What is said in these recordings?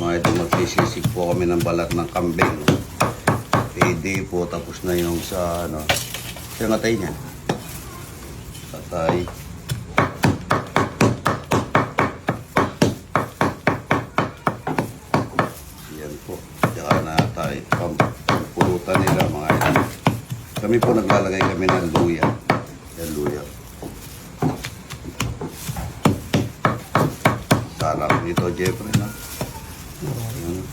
Mga ito magsisisig po kami ng balat ng kambing. Payday po, tapos na yung sa ano. Siya ngatay niya. Patay. Yan po. Tsaka na tayo. Pam, pampulutan nila mga ito. Kami po naglalagay kami ng luya. Yan luya. Sarap nito, Jeffrey, no? Yan.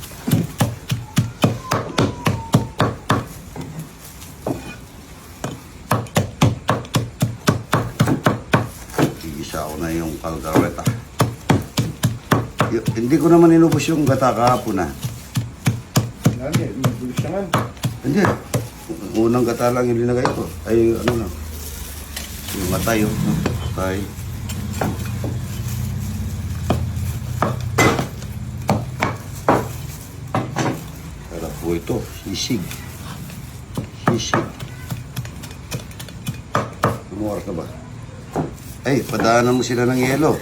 Igisa Y- hindi ko naman inubos yung gata kahapon na. Lagi, magulo siya nga. Hindi. Unang gata lang yung linagay ko. Ay, ano na. Yung matay, oh. Matay. Sarap po ito. Sisig. Sisig. Umuwar ka ba? Ay, padaanan mo sila ng yelo.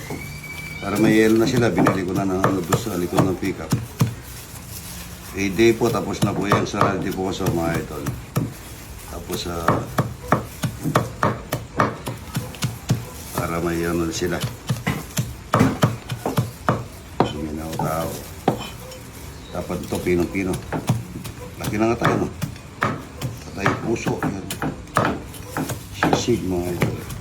Para may yelo na sila, binili ko na ng ano doon sa likod ng pickup. Payday po, tapos na po yan sa Radio po sa mga idol. Tapos sa... para may ano sila. Suminaw tao. Dapat ito, pinong-pino. Laki na nga tayo, no? Patay puso. Yan. Sisig, mga idol.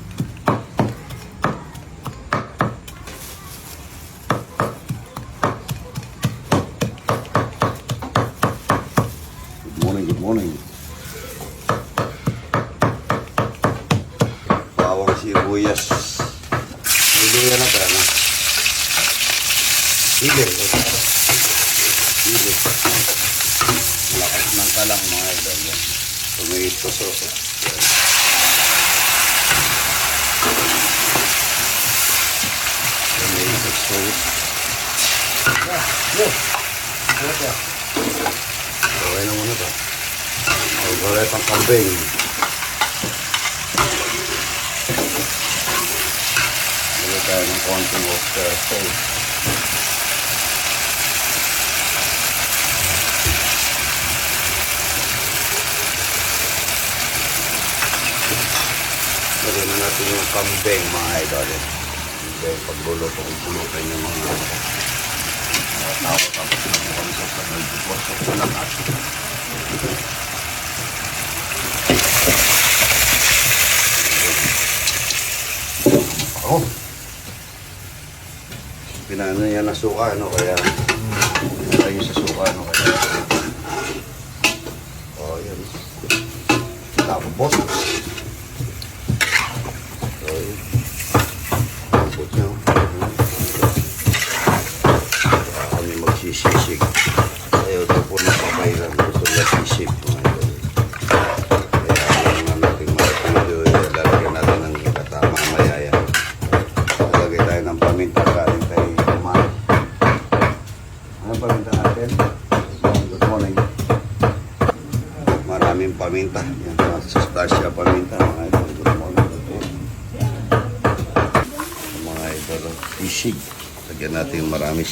Good morning, good morning. Bawang sibuyas. Niluya na tayo, no? Sili. Sili. Lakas ng kalang mga idol. yan. Tomato sauce. Yan. Tomato sauce. Okay na muna to. Algoret ang kambing. Lagay tayo ng konting oyster sauce. Lagyan na natin yung kambing mga idol. Kambing pagluluto kung pulutin yung mga Ako. Pinano niya na suka, ano, kaya tayo sa suka, ano, kaya oh, yan. Tapos,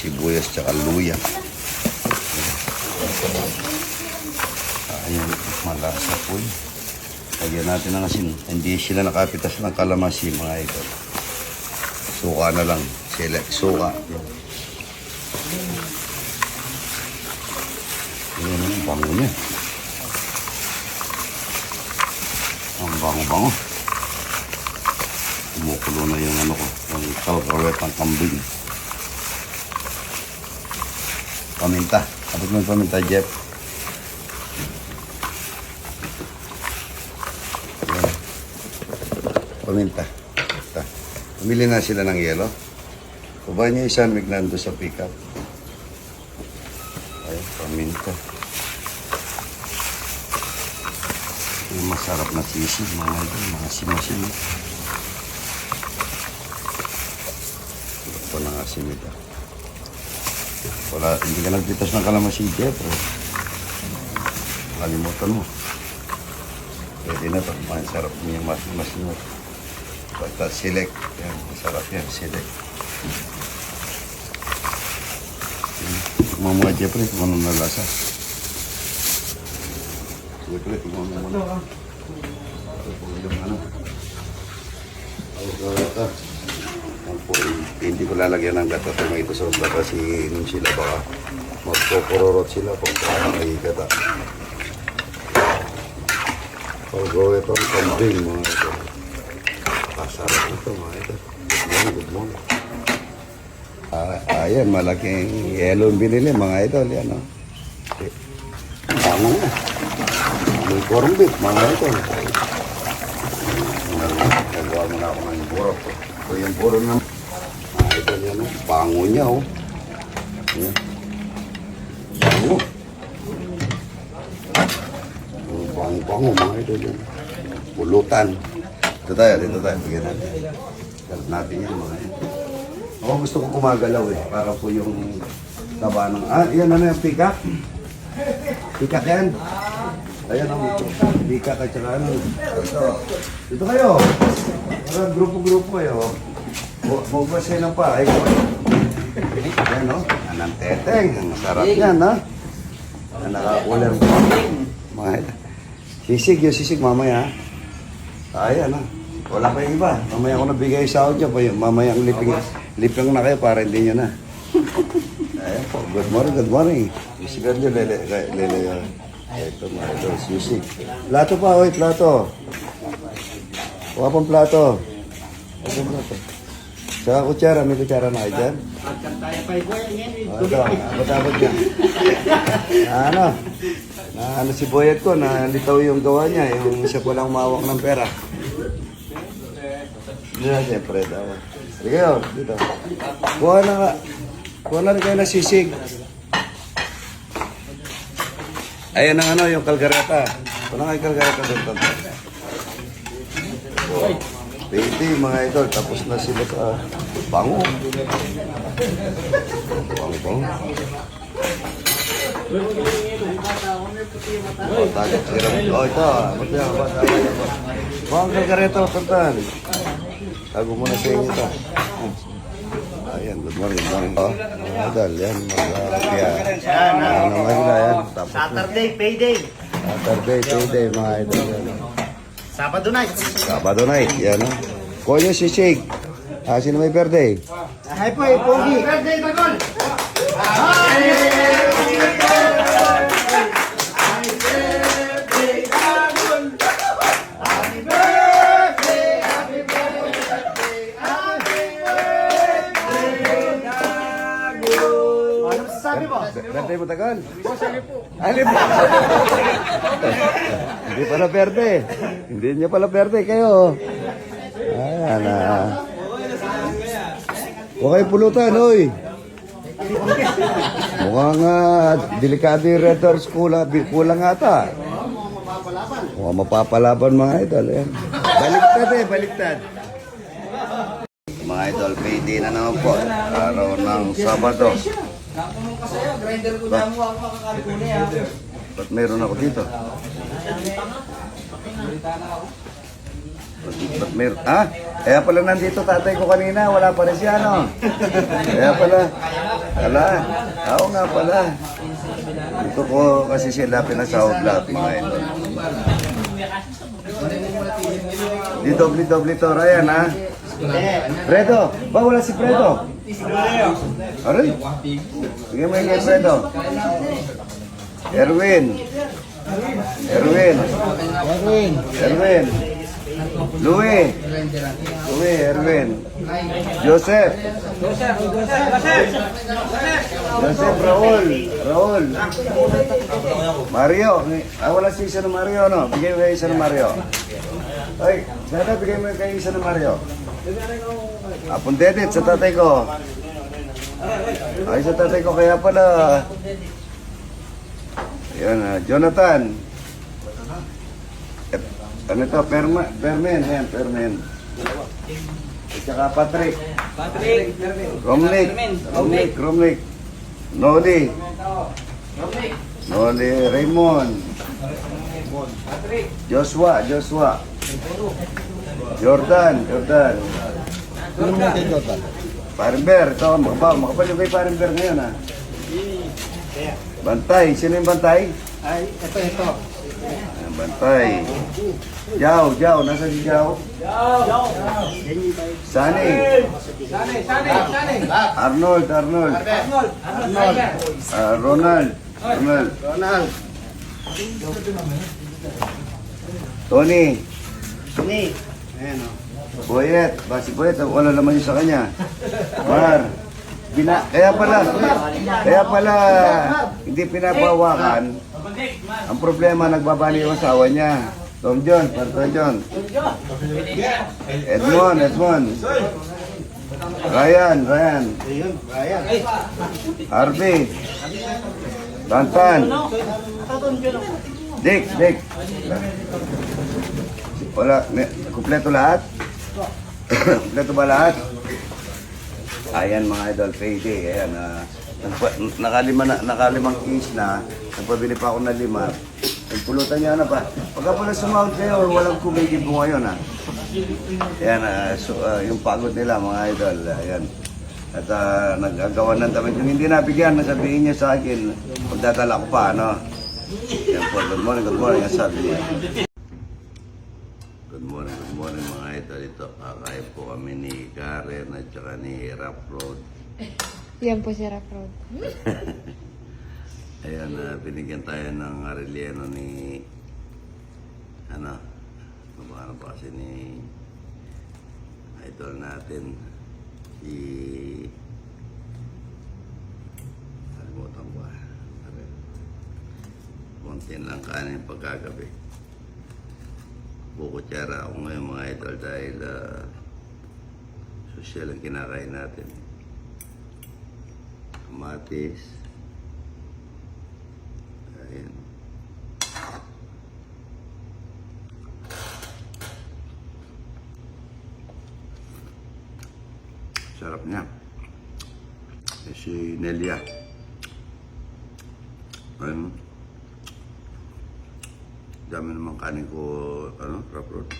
sibuyas tsaka luya. Ayan, malasa po yun. Lagyan natin ng asin. Hindi sila nakapitas ng kalamansi mga idol. Suka na lang. Sila, suka. Yan. Ayan ang bango niya. Ang bango-bango. Kumukulo na yung ano ko. Yung kalkawet ng kambing. Paminta. Abot mo paminta, Jeff. Paminta. Paminta. Pumili na sila ng yelo. Kubahan niya sandwich nando sa pickup. Ay, paminta. Yung masarap na sisig, mga idol, mga simasim. Ito na nga si Mita. Wala, hindi ka nagpitas ng kalamansi, Jeff. eh. Kalimutan mo. Pwede na ito. Masarap niya mas mas mo. Basta select. Yan, masarap yan, select. Mga mga Jeffrey, kung ano na lasa. Jeffrey, kung ano muna. Kung yung ano. Ang gata. Ang po, hindi ko lalagyan ng gata tomato sauce ba kasi inom sila baka magpopororot sila kung paano may gata. Pag-gawa ito ang kambing mga ito. Pasarap ito mga ito. Good morning, good morning. Ah, ayan, malaking yellow yung binili mga idol. Yan, oh. Tama na. May corn beef, mga idol. Nagawa mo na ako ng buro. Ito yung buro na. Mga idol yan, oh. Bango niya, oh. Yan. Bango. Oh, Bango-bango, mga idol yan. Pulutan. Dito tayo, dito tayo. Bigyan natin. Galat natin yan, mga idol. Ako gusto ko kumagalaw eh, para po yung taba ng... Ah, yan ano yung pikak? Pikak yan? Ayan ang pikak at saka ano. Ito. Dito kayo. Para grupo-grupo kayo. Kayo ng pa. Ay, Ayan o. Anang teteng. Ang sarap yan ha. Na naka-uler po. Mga Sisig yung sisig mamaya. Ayan ha. Wala pa yung iba. Mamaya ako nabigay sa audio pa yun. Mamaya ang liping, liping na kayo para hindi nyo na. Ayan po. Good morning, good morning. Sisigan nyo, lele, lele, lele. Ito mga ito, sisig. Plato pa, oy, plato. Kuha pang plato. Kuha plato. Saka kutsara, may kutsara na kayo dyan? Ito, abot-abot niya. Na ano? Na ano si Boyet ko, na litaw yung gawa niya, yung siya po lang mawak ng pera. Hindi na, siyempre. Dawa. Sige kayo, dito. Kuha na. Kuha na rin kayo na sisig. Ayan ang ano, yung kalgareta. Ito na nga yung kalgareta doon. Tonto. Oh, Pwede mga idol, tapos na sila sa bango. Bango, bango. Oh, tagad siram. Oh, ito. Ba't yan? Ba't yan? Kuha ang kalgareta, tantan. Tago muna sa inyo ito. Ayan, good morning, good morning. Oh, mga idol, yan. Mag-kaya. Ano nga sila yan? Tapos na. Saturday, payday. Saturday, payday, mga idol. Yan. Sabado night. Sabado night, yan. Oh. Kuha niyo si Shake. Ah, sino may birthday? Hi po, eh, Pogi. Birthday, Bagol. Ano mo? Birthday mo tagal? Alip po. Hindi pala birthday. Hindi niya pala birthday kayo. Ayan ah. Huwag kayo pulutan, oy. Mukhang uh, delikado yung Red Doors kulang, kulang ata. Mukhang mapapalaban mga idol. Ayan. Baliktad eh, baliktad. Mga idol, payday na naman po. Araw ng Sabado. Ba- Ba't meron ako dito? Ba't, ba't meron? Ah, kaya pala nandito tatay ko kanina, wala pa rin siya, no? Kaya pala, wala. Oo nga pala. Dito ko kasi sila pinasahod lahat, mga idol. Di doble-doble to, Ryan, ha? Fredo, ba wala si Fredo? Aray, bigyan mo yung kay Fredo. Erwin. Erwin. Erwin. Erwin. Louis. Louis, Erwin. Joseph. Joseph, Raul. Raul. Mario. Ah, wala si isa ng Mario, no? Bigay mo kay isa ng Mario. Ay, sana bigay mo kay isa ng Mario. Apon dedit sa tatay ko. Ay, sa tatay ko kaya pala. Ayan, ah, Jonathan. Ano to? Perma, Permen. Ayan, Permen. At saka Patrick. Patrick. Romnick. Romnick. Romnick. Noli. Noli. Raymond. Joshua. Joshua. Jordan. Jordan. Kay Jota? Parimber. Ito, makapal. Makapal yung kay Parimber ngayon, ha? Bantay. Sino yung bantay? Ay, ito, ito. Ayan, bantay. Jao, Jao. Nasa si Jao? Sani. Sane, sane, sane. Arnold, Arnold. Arnold. Arnold. Ah, Ronald. Ronald. Ronald. Tony. Ni. Ayan o. Boyet. Ba, si Boyet, wala naman yun sa kanya. Mar. Bina, kaya pala, kaya pala, hindi pinapawakan. Ang problema, nagbabali yung asawa niya. Tom John, Tom John. Edmond, Edmond. Ryan, Ryan. Harvey. Tantan. Dick, Dick. Wala, kumpleto lahat? kumpleto ba lahat? Ayan mga idol, payday. Ayan, ah, nagpa- nakalima na, nakalimang case na. Nagpabili pa ako ng lima. Nagpulutan niya na pa. Pagka pala sumahod kayo, walang kumigil po ngayon ha. Ayan, ah, so, ah, yung pagod nila mga idol. Ayan. At uh, nagagawa ng damit. Yung hindi nabigyan, nasabihin niya sa akin, magdadala ko pa, ano? Yan po, good morning, good morning, ang sabi niya. Good morning, good morning mga idol. Ito, kakain po kami ni Karen at saka ni Rap Road. Yan po si Rock Road. Ayan, ah, binigyan tayo ng Arellano ni, ano, ano ba ano pa kasi ni idol natin, si, kalimutan ko ah. Are- Konti lang kanin pagkagabi. Bukutsara ako ngayon mga idol dahil ah, social ang kinakain natin. Kamatis, Ayan. Sarap niya. Eh, Nelia. Ano? Dami naman kanin ko, ano, rap road.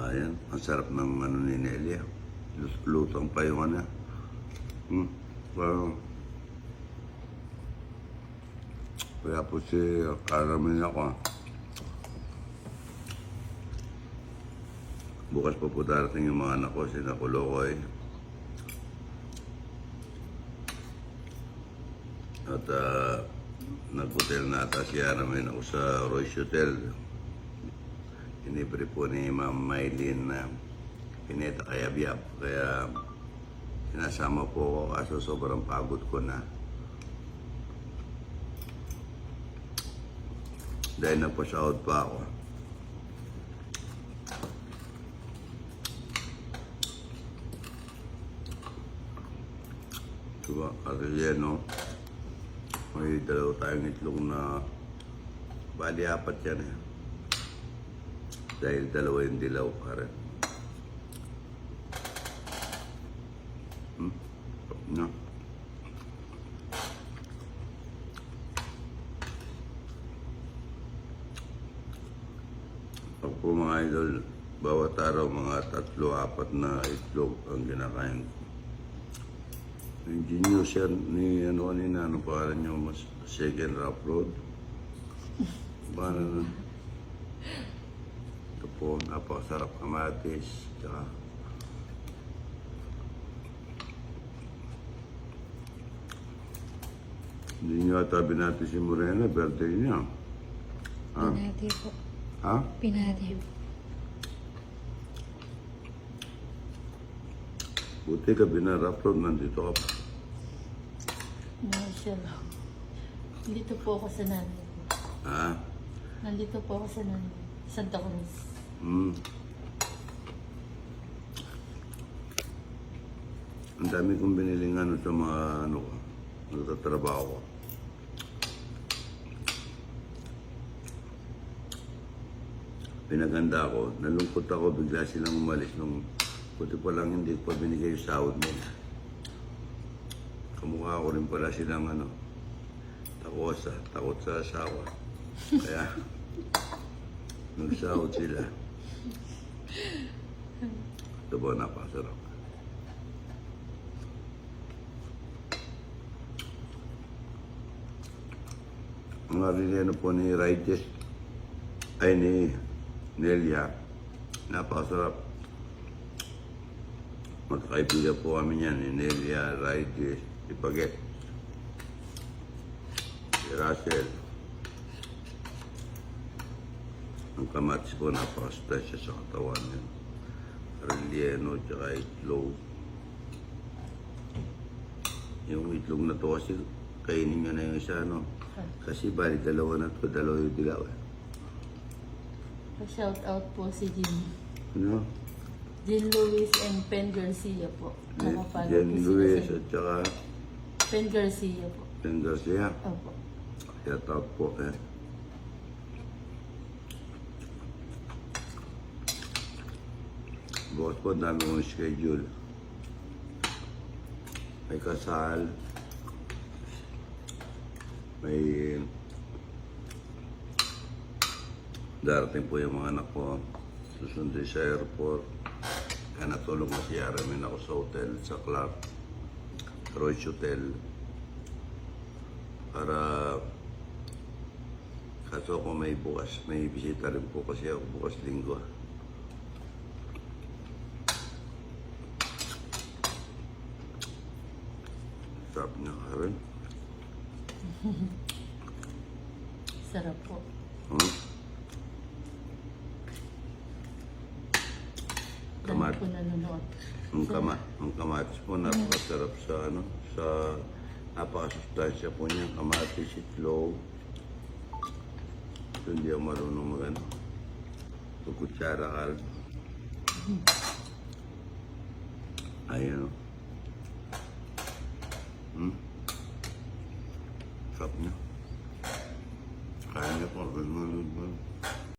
Ayan, ang sarap ng ano ni Nelia. Lut- Lutong pa yung ano. Hmm, parang kaya po si Karamin ako. ah. Bukas pa po darating yung mga anak ko, si Nakulokoy. At uh, nag-hotel na ata si Aramin ako sa Royce Hotel. Inibre po ni Ma'am Maylin na pineta kaya biyab. Kaya sinasama po ako kaso sobrang pagod ko na. Dahil nagpa-shout pa ako. Diba, Arellano, may dalawa tayong itlog na bali apat yan eh. Dahil dalawa yung dilaw pare. Hmm? No? Ako po mga idol, bawat araw mga tatlo, apat na itlog ang kinakain ko. Genius yan ni ano kanina, ano pangalan nyo, mas second rap road. Paano na? Ito po, napakasarap kamatis. Tsaka, hindi nyo ata binati si Morena, birthday niya. Ha? Pinati po. Ha? Pinati. Buti ka binarap road, nandito ka pa. Mashallah. Nandito po ako sa nanay ko. Ha? Nandito po ako sa nanay. Santa Cruz. Hmm. Ang dami kong biniling ano sa mga ano ko, nagtatrabaho ko. Pinaganda ko, nalungkot ako, bigla silang umalis nung buti pa lang hindi pa binigay yung sahod mo. Kamukha ko rin pala silang ano, takot sa, takot sa asawa. Kaya, nagsahod sila. Ito ba napasarap? Ang arileno po ni Righteous ay ni Nelia. Napasarap. Magkaibigan po kami niyan ni Nelia Righteous si Paget, si Russell. Ang kamatis po napakastasya sa katawan niya. Relleno, tsaka itlog. Yung itlog na to kasi kainin nyo na yung isa, no? Kasi bali dalawa na to, dalawa yung dilaw. eh. Pa-shout out po si Jean. No? Jean Lewis and Pen Garcia po. Po Luis at saka sa Pen Garcia po. Jen Garcia. Opo. Out po eh. Bukas po, dami kong schedule. May kasal. May darating po yung mga anak ko. Susundin sa airport. Kaya natulong na si Aramin ako sa hotel sa Clark. Royce Hotel. Para kaso ko may bukas, may bisita rin po kasi ako bukas linggo. Sarap niya ka rin. Sarap po. Hmm? Kamat. po nanonood. Ang, kama, ang kamatis po napakasarap sa ano, sa napakasustansya po niya. Kamatis, itlog. Ito hindi ako marunong mag ano. Kukutsara ka. Ayan o.